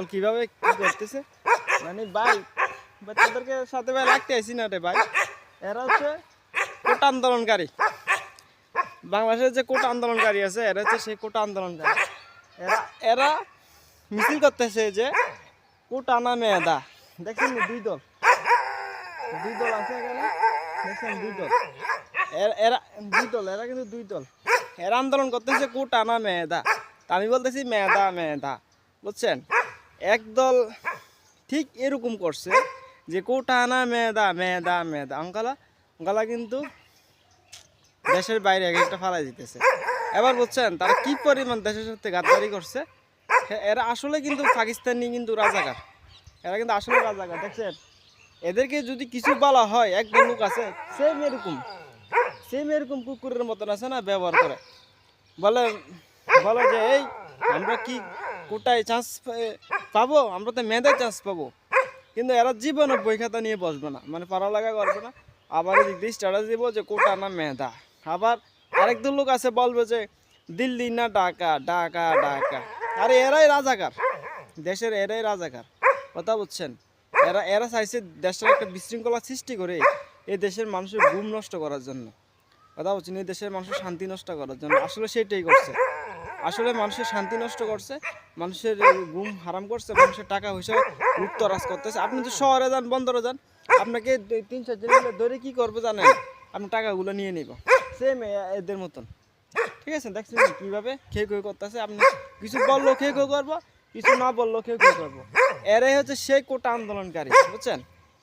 বোতল কীভাবে কি করতেছে? মানে ভাই, বাচ্চাদেরকে সাথে ভাই রাখতে আইসি না রে ভাই। এরা হচ্ছে কোটা আন্দোলনকারী। বাংলাদেশের যে কোটা আন্দোলনকারী আছে, এরা হচ্ছে সেই কোটা আন্দোলনকারী। এরা এরা মিছিল করতেছে যে কোটা না মেয়েদা। দেখছেন দুই দল। দুই দল আছে এখানে। দেখছেন, দুই দল। এরা দুই দল, এরা কিন্তু দুই দল। এরা আন্দোলন করতেছে কোটা না মেয়েদা। আমি বলতেছি মেয়েদা মেয়েদা। বুঝছেন? একদল ঠিক এরকম করছে যে কোটা না মেয়েদা মেয়েদা মেয়েদা। অঙ্কালা অঙ্কালা কিন্তু দেশের বাইরে এক একটা ফালাই দিতেছে। এবার বুঝছেন, তারা কি পরিমাণ দেশের সাথে গাদ্দারি করছে? এরা আসলে কিন্তু পাকিস্তানি কিন্তু রাজাকার। এরা কিন্তু আসলে রাজাকার, দেখছেন? এদেরকে যদি কিছু বলা হয়, এক লোক আছে সেম এরকম। সেম এরকম কুকুরের মতন আছে না, ব্যবহার করে। বলে বলে যে, এই, আমরা কি কোটায় চান্স পাবো? আমরা তো মেয়েদের চান্স পাবো। কিন্তু এরা জীবনে বই খাতা নিয়ে বসবে না। মানে পড়ালেখা করবে না। আবার এদিক দিয়ে স্ট্যাটাস দিব যে কোটা না মেধা। আবার আরেক দু লোক আছে বলবে যে, দিল্লি না ঢাকা? ঢাকা ঢাকা। আরে এরাই রাজাকার। দেশের এরাই রাজাকার। কথা বুঝছেন? এরা এরা চাইছে দেশের একটা বিশৃঙ্খলা সৃষ্টি করে এই দেশের মানুষের ঘুম নষ্ট করার জন্য। কথা বলছেন এই দেশের মানুষের শান্তি নষ্ট করার জন্য। আসলে সেটাই করছে। আসলে মানুষের শান্তি নষ্ট করছে, মানুষের ঘুম হারাম করছে, মানুষের টাকা পয়সা লুপ্তরাজ করতেছে। আপনি তো শহরে যান, বন্দরে যান, আপনাকে তিন চারজন মিলে ধরে কি করবে জানেন? আপনি টাকাগুলো নিয়ে নিব সেম এদের মতন। ঠিক আছে, দেখছেন কীভাবে খেয়ে খেয়ে করতেছে, আপনি কিছু বলল খেয়ে খেয়ে করব, কিছু না বলল খেয়ে খেয়ে করব। এরাই হচ্ছে সেই কোটা আন্দোলনকারী, বুঝছেন?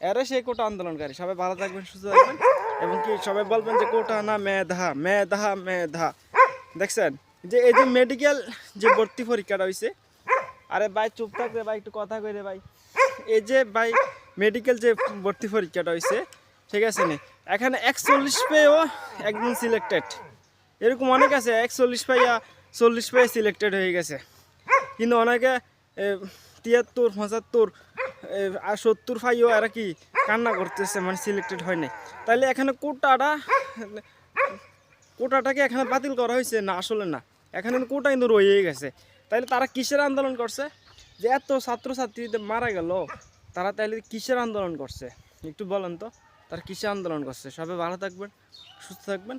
এরাই সেই কোটা আন্দোলনকারী। সবাই ভালো থাকবেন, সুস্থ থাকবেন, এবং কি সবাই বলবেন যে কোটা না মেধা মেধা মেধা। দেখছেন? যে এই যে মেডিকেল যে ভর্তি পরীক্ষাটা হয়েছে আরে ভাই চুপ থাকবে ভাই, একটু কথা কই রে ভাই। এই যে ভাই মেডিকেল যে ভর্তি পরীক্ষাটা হয়েছে ঠিক আছে নি? এখানে একচল্লিশ পেয়েও একজন সিলেক্টেড এরকম অনেক আছে, একচল্লিশ পাইয়া চল্লিশ পাইয়া সিলেক্টেড হয়ে গেছে। কিন্তু অনেকে তিয়াত্তর, পঁচাত্তর আর সত্তর পাইও এরা কি কান্না করতেছে মানে সিলেক্টেড হয় নাই। তাহলে এখানে কোটাটা, কোটাটাকে এখানে বাতিল করা হয়েছে না, আসলে না। এখানে কোটা কিন্তু রয়ে গেছে। তাহলে তারা কিসের আন্দোলন করছে? যে এত ছাত্রছাত্রীদের মারা গেল, তারা তাহলে কিসের আন্দোলন করছে? একটু বলেন তো, তারা কিসের আন্দোলন করছে? সবাই ভালো থাকবেন, সুস্থ থাকবেন।